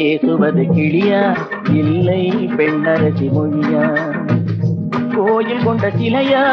பேசுவது கிளியா? இல்லை பெண்ணரசி மொழியா? கோயில் கொண்ட சிலையா?